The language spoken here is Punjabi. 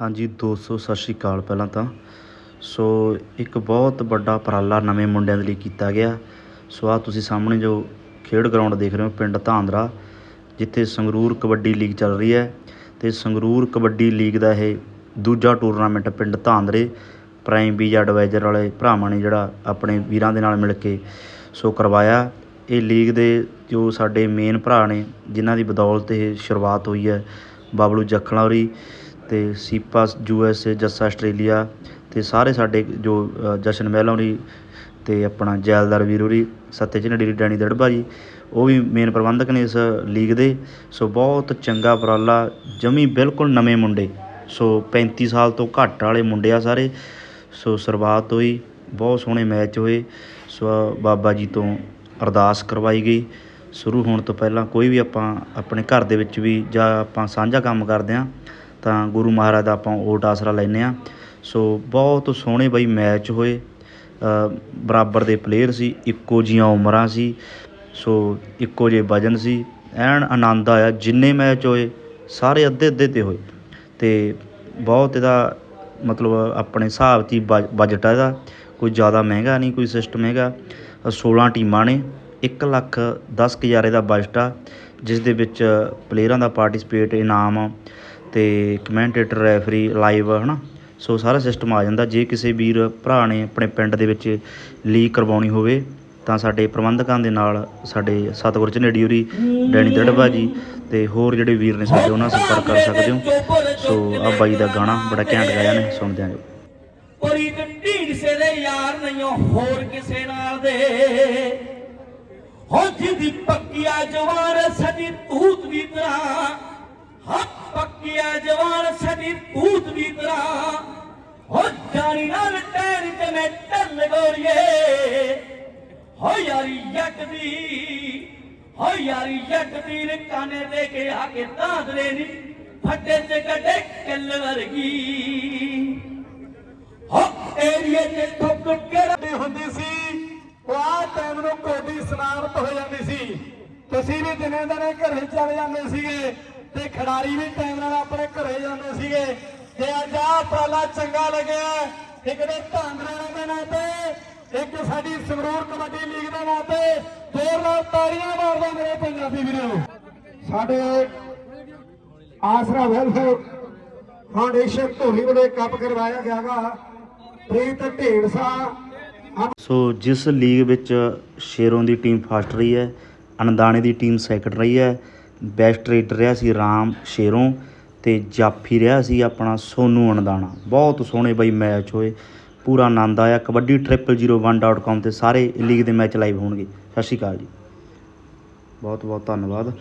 ਹਾਂਜੀ ਦੋਸਤੋ ਸਤਿ ਸ਼੍ਰੀ ਅਕਾਲ ਪਹਿਲਾਂ ਤਾਂ। ਸੋ, ਇੱਕ ਬਹੁਤ ਵੱਡਾ ਉਪਰਾਲਾ ਨਵੇਂ ਮੁੰਡਿਆਂ ਦੇ ਲਈ ਕੀਤਾ ਗਿਆ। ਸੋ ਆ ਤੁਸੀਂ ਸਾਹਮਣੇ ਜੋ ਖੇਡ ਗਰਾਊਂਡ ਦੇਖ ਰਹੇ ਹੋ, ਪਿੰਡ ਧਾਂਦਰਾ, ਜਿੱਥੇ ਸੰਗਰੂਰ ਕਬੱਡੀ ਲੀਗ ਚੱਲ ਰਹੀ ਹੈ। ਤੇ ਸੰਗਰੂਰ ਕਬੱਡੀ ਲੀਗ ਦਾ ਇਹ ਦੂਜਾ ਟੂਰਨਾਮੈਂਟ ਪਿੰਡ ਧਾਂਦਰੇ, ਪ੍ਰਾਈਮ ਬੀਜ ਐਡਵਾਈਜ਼ਰ ਵਾਲੇ ਭਰਾਵਾਂ ਨੇ ਜਿਹੜਾ ਆਪਣੇ ਵੀਰਾਂ ਦੇ ਨਾਲ ਮਿਲ ਕੇ ਸੋ ਕਰਵਾਇਆ। ਇਹ ਲੀਗ ਦੇ ਜੋ ਸਾਡੇ ਮੇਨ ਭਰਾ ਨੇ, ਜਿਨ੍ਹਾਂ ਦੀ ਬਦੌਲਤ ਇਹ ਸ਼ੁਰੂਆਤ ਹੋਈ ਹੈ, ਬਾਬਲੂ ਜੱਖਣਾ ਹੋਰੀ। ਅਤੇ ਸੀਪਾ, U S A Jass, Australia ਅਤੇ ਸਾਰੇ ਸਾਡੇ ਜੋ ਜਸ਼ਨ ਮਹਿਲਾ ਹੋਰੀ ਤੇ ਆਪਣਾ ਜੈਲਦਾਰ ਵੀਰ ਹੋਰੀ ਸੱਤੇ ਝਨੜੀ ਡੈਣੀ ਦੜਬਾ ਜੀ ਉਹ ਵੀ ਮੇਨ ਪ੍ਰਬੰਧਕ ਨੇ ਇਸ ਲੀਗ ਦੇ। ਸੋ ਬਹੁਤ ਚੰਗਾ ਉਪਰਾਲਾ, ਜਮੀ ਬਿਲਕੁਲ ਨਵੇਂ ਮੁੰਡੇ। ਸੋ 35 ਸਾਲ ਤੋਂ ਘੱਟ ਵਾਲੇ ਮੁੰਡੇ ਆ ਸਾਰੇ। ਸੋ ਸ਼ੁਰੂਆਤ ਹੋਈ ਬਹੁਤ ਸੋਹਣੇ ਮੈਚ ਹੋਏ। ਸੋ ਬਾਬਾ ਜੀ ਤੋਂ ਅਰਦਾਸ ਕਰਵਾਈ ਗਈ। ਸ਼ੁਰੂ ਹੋਣ ਤੋਂ ਪਹਿਲਾਂ ਕੋਈ ਵੀ ਆਪਾਂ ਆਪਣੇ ਘਰ ਦੇ ਵਿੱਚ ਵੀ ਜਾਂ ਆਪਾਂ ਸਾਂਝਾ ਕੰਮ ਕਰਦੇ ਹਾਂ ਤਾਂ ਗੁਰੂ ਮਹਾਰਾਜ ਦਾ ਆਪਾਂ ਓਟ ਆਸਰਾ ਲੈਂਦੇ ਹਾਂ। ਸੋ ਬਹੁਤ ਸੋਹਣੇ ਬਈ ਮੈਚ ਹੋਏ। ਬਰਾਬਰ ਦੇ ਪਲੇਅਰ ਸੀ, ਇੱਕੋ ਜੀਆਂ ਉਮਰਾਂ ਸੀ। ਸੋ ਇੱਕੋ ਜਿਹੇ ਵਜਨ ਸੀ। ਐਨ ਆਨੰਦ ਆਇਆ, ਜਿੰਨੇ ਮੈਚ ਹੋਏ, ਸਾਰੇ ਅੱਧੇ ਅੱਧੇ ਤੇ ਹੋਏ। ਤੇ ਬਹੁਤ ਇਹਦਾ ਮਤਲਬ ਆਪਣੇ ਹਿਸਾਬ 'ਚ ਹੀ ਬਜਟ ਆ ਇਹਦਾ। ਕੋਈ ਜ਼ਿਆਦਾ ਮਹਿੰਗਾ ਨਹੀਂ, ਕੋਈ ਸਿਸਟਮ ਹੈਗਾ। ਅ 16 ਟੀਮਾਂ ਨੇ 1 ਲੱਖ 10 ਕੁ ਹਜ਼ਾਰ ਇਹਦਾ ਬਜਟ ਆ ਜਿਸ ਦੇ ਵਿੱਚ ਪਲੇਅਰਾਂ ਦਾ ਪਾਰਟਿਸਿਪੇਟ ਇਨਾਮ ਅਤੇ ਕਮੈਂਟੇਟਰ ਰੈਫਰੀ ਲਾਈਵ ਹੈ ਨਾ ਸੋ ਸਾਰਾ ਸਿਸਟਮ ਆ ਜਾਂਦਾ। ਜੇ ਕਿਸੇ ਵੀਰ, ਭਰਾ ਨੇ ਆਪਣੇ ਪਿੰਡ ਦੇ ਵਿੱਚ ਲੀਗ ਕਰਵਾਉਣੀ ਹੋਵੇ, ਤਾਂ ਸਾਡੇ ਪ੍ਰਬੰਧਕਾਂ ਦੇ ਨਾਲ ਸਾਡੇ ਸਤਿਗੁਰ ਝਨੇੜੀ ਹੋਰੀ, ਡੈਣੀ ਦੜਬਾ ਜੀ ਤੇ ਹੋਰ ਜਿਹੜੇ ਵੀਰ ਨੇ ਸਾਡੇ, ਉਹਨਾਂ ਨਾਲ ਸੰਪਰਕ ਕਰ ਸਕਦੇ ਹੋ। ਸੋ ਆ ਬਾਈ ਦਾ ਗਾਣਾ ਬੜਾ ਘੈਂਟ ਗਾਇਆ ਨੇ, ਸੁਣਦੇ ਆਂ ਜੋ। ਢੀਡ ਸੇ ਦੇ ਯਾਰ ਨਹੀਂ ਹੋਰ ਕਿਸੇ ਨਾਲ ਦੇ। ਹੋ ਜਿਹਦੀ ਪੱਕੀਆ ਜਵਾਨ ਸਦੀ ਤੂਤ ਦੀ ਤਰ੍ਹਾਂ, ਹੱਥ ਪੱਕੀਆ ਜਵਾਨ ਸਦੀ ਤੂਤ ਦੀ ਤਰ੍ਹਾਂ। ਹੋ ਜਾਣੀ ਨਾਲ ਟੈਰ ਤੇ ਮੈਂ ਟੱਲ ਗੋਰੀਏ। ਹੋ ਯਾਰੀ ਜੱਟ ਦੀ, ਹੋ ਯਾਰੀ ਜੱਟ ਦੀ ਨੇ ਕਾਨੇ ਦੇ ਕੇ ਆ ਕੇ ਤਾਂਦਰੇ ਨੀ, ਫੱਟੇ ਤੇ ਕੱਢੇ ਕਿੱਲ ਵਰਗੀ। ਹੋ ਏਰੀਏ ਤੇ ਠੁੱਕ ਕੇ ਹੁੰਦੀ ਸੀ ਉਹ ਆ ਟਾਈਮ ਨੂੰ ਕੋਡੀ ਸਨਾਮਤ ਹੋ ਜਾਂਦੀ ਸੀ। ਤੁਸੀਂ ਵੀ ਦਿਨੇ ਦਿਨੇ ਘਰੇ ਚਲੇ ਜਾਂਦੇ ਸੀਗੇ। ਤੇ ਖਿਡਾਰੀ ਵੀ ਟਾਈਮ ਨਾਲ ਆਪਣੇ ਘਰੇ ਜਾਂਦੇ ਸੀਗੇ। ਤੇ ਅੱਜ ਆ ਉਪਰਾਲਾ ਚੰਗਾ ਲੱਗਿਆ। ਇੱਕ ਦੇ ਧਾਂਦਰਾਂ ਦੇ ਨਾਂ ਤੇ ਇੱਕ ਸਾਡੀ ਸੰਗਰੂਰ ਕਬੱਡੀ ਲੀਗ ਦੇ ਨਾਂ ਤੇ ਜ਼ੋਰ ਨਾਲ ਤਾੜੀਆਂ ਮਾਰਦਾ ਮੇਰੇ ਪੰਜਾਬੀ ਵੀਰੋ। ਸਾਡੇ ਆਸਰਾ ਵੈਲਫੇਅਰ ਫਾਊਂਡੇਸ਼ਨ ਧੋਨੀ ਵੱਲੋਂ ਕੱਪ ਕਰਵਾਇਆ ਗਿਆਗਾ। ਪ੍ਰੀਤ ਢੇੜਸਾ। ਸੋ ਜਿਸ ਲੀਗ ਵਿੱਚ ਸ਼ੇਰੋਂ ਦੀ ਟੀਮ ਫਸਟ ਰਹੀ ਹੈ ਅਨਦਾਣੇ ਦੀ ਟੀਮ ਸੈਕੰਡ ਰਹੀ ਹੈ ਬੈਸਟ ਰੇਡਰ ਰਿਹਾ ਸੀ ਰਾਮ ਸ਼ੇਰੋਂ ਅਤੇ ਜਾਫੀ ਰਿਹਾ ਸੀ ਆਪਣਾ ਸੋਨੂ ਅਣਦਾਣਾ। ਬਹੁਤ ਸੋਹਣੇ ਬਈ ਮੈਚ ਹੋਏ। ਪੂਰਾ ਆਨੰਦ ਆਇਆ। ਕਬੱਡੀ 001.com ਤੇ ਸਾਰੇ ਲੀਗ ਦੇ ਮੈਚ ਲਾਈਵ ਹੋਣਗੇ। ਸਤਿ ਸ਼੍ਰੀ ਅਕਾਲ ਜੀ। ਬਹੁਤ ਬਹੁਤ ਧੰਨਵਾਦ।